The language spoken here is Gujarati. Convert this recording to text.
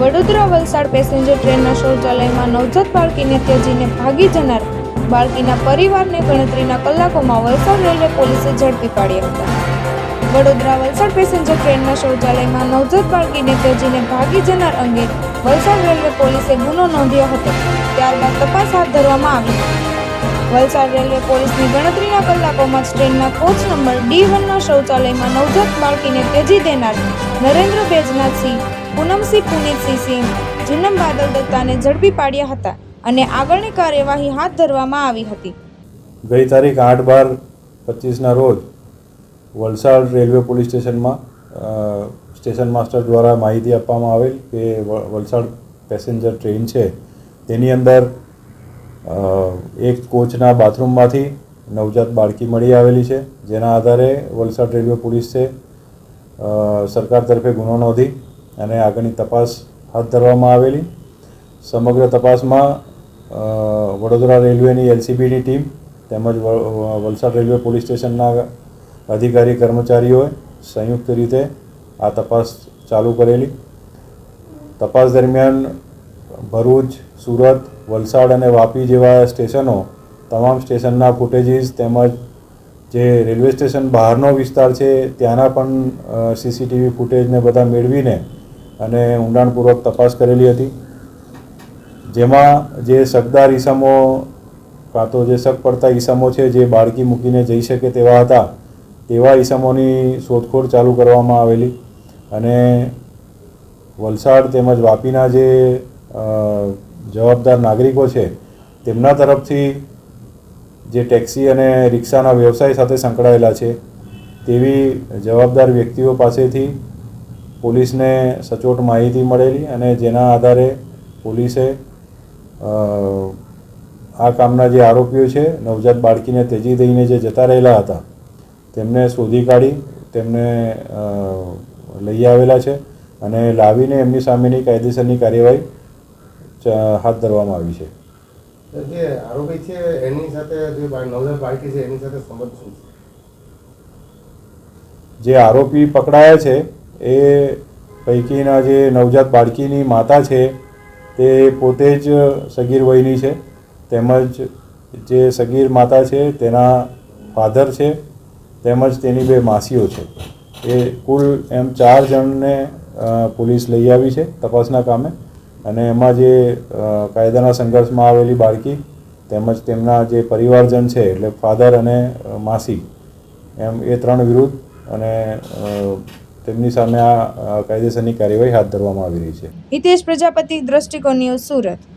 વડોદરા વલસાડ પેસેન્જર ટ્રેનના શૌચાલયમાં નવજાત બાળકીને ત્યજીને ભાગી જનાર બાળકીના પરિવારને ગણતરીના કલાકોમાં વલસાડ રેલવે પોલીસે ઝડપી પાડ્યા હતા. વડોદરા વલસાડ પેસેન્જર ટ્રેનના શૌચાલયમાં નવજાત બાળકીને ત્યજીને ભાગી જનાર અંગે વલસાડ રેલવે પોલીસે ગુનો નોંધ્યો હતો. ત્યારબાદ તપાસ હાથ ધરવામાં આવી. વલસાડ રેલવે પોલીસની ગણતરીના કલાકોમાં જ ટ્રેનના કોચ નંબર ડી વનના શૌચાલયમાં નવજાત બાળકીને ત્યજી દેનાર નરેન્દ્ર બેજનાથસિંહ પૂનમસિંહ પુનિતસિંહ સિંહ જીનમ બાદલ દત્તાને ઝડપી પાડ્યા હતા અને આગળની કાર્યવાહી હાથ ધરવામાં આવી હતી. ગઈ તારીખ આઠ બાર પચીસના રોજ વલસાડ રેલવે પોલીસ સ્ટેશનમાં સ્ટેશન માસ્ટર દ્વારા માહિતી આપવામાં આવેલ કે વલસાડ પેસેન્જર ટ્રેન છે, તેની અંદર એક કોચના બાથરૂમમાંથી નવજાત બાળકી મળી આવેલી છે, જેના આધારે વલસાડ રેલવે પોલીસે સરકાર તરફે ગુનો નોંધી અને આગળની તપાસ હાથ ધરવામાં આવેલી. સમગ્ર તપાસમાં વડોદરા રેલવેની એલસીબીની ટીમ તેમજ વલસાડ રેલવે પોલીસ સ્ટેશનના અધિકારી કર્મચારીઓએ સંયુક્ત રીતે આ તપાસ ચાલુ કરેલી. તપાસ દરમિયાન ભરૂચ, સુરત, વલસાડ અને વાપી જેવા સ્ટેશનો, તમામ સ્ટેશનના ફૂટેજીસ તેમજ જે રેલવે સ્ટેશન બહારનો વિસ્તાર છે, ત્યાંના પણ સીસીટીવી ફૂટેજને બધા મેળવીને અને ઊંડાણપૂર્વક તપાસ કરેલી હતી. જેમાં જે શકદાર ઈસમો કાં તો જે શક પડતા ઈસમો છે, જે બાળકી મૂકીને જઈ શકે તેવા હતા, તેવા ઈસમોની શોધખોળ ચાલુ કરવામાં આવેલી. અને વલસાડ તેમજ વાપીના જે જવાબદાર નાગરિકો છે, તેમના તરફથી જે ટેક્સી અને રિક્ષાના વ્યવસાય સાથે સંકળાયેલા છે, તેવી જવાબદાર વ્યક્તિઓ પાસેથી પોલીસને સચોટ માહિતી મળેલી અને જેના આધારે પોલીસે આ કામના જે આરોપીઓ છે નવજાત બાળકીને તેજી દઈને જે જતા રહેલા હતા તેમને શોધી કાઢી તેમને લઈ આવેલા છે અને લાવીને એમની સામેની કાયદેસરની કાર્યવાહી હાથ ધરવામાં આવી છે. જે આરોપી છે એની સાથે જે નવજાત બાળકી છે એની સાથે સંબંધ શું છે? જે આરોપી પકડાયા છે એ પૈકીના જે નવજાત બાળકીની માતા છે, તે પોતે જ સગીર વયની છે. તેમજ જે સગીર માતા છે, તેના ફાધર છે. તેમજ તેની બે માસીઓ છે. એ કુલ એમ ચાર જણને પોલીસ લઈ આવી છે તપાસના કામે. અને એમાં જે કાયદાના સંઘર્ષમાં આવેલી બાળકી તેમજ તેમના જે પરિવારજન છે, એટલે ફાધર અને માસી, એમ એ ત્રણ વિરુદ્ધ અને તેમની સામે આ કાયદેસરની કાર્યવાહી હાથ ધરવામાં આવી રહી છે. હિતેશ પ્રજાપતિ, દ્રષ્ટિકોણ ન્યૂઝ સુરત.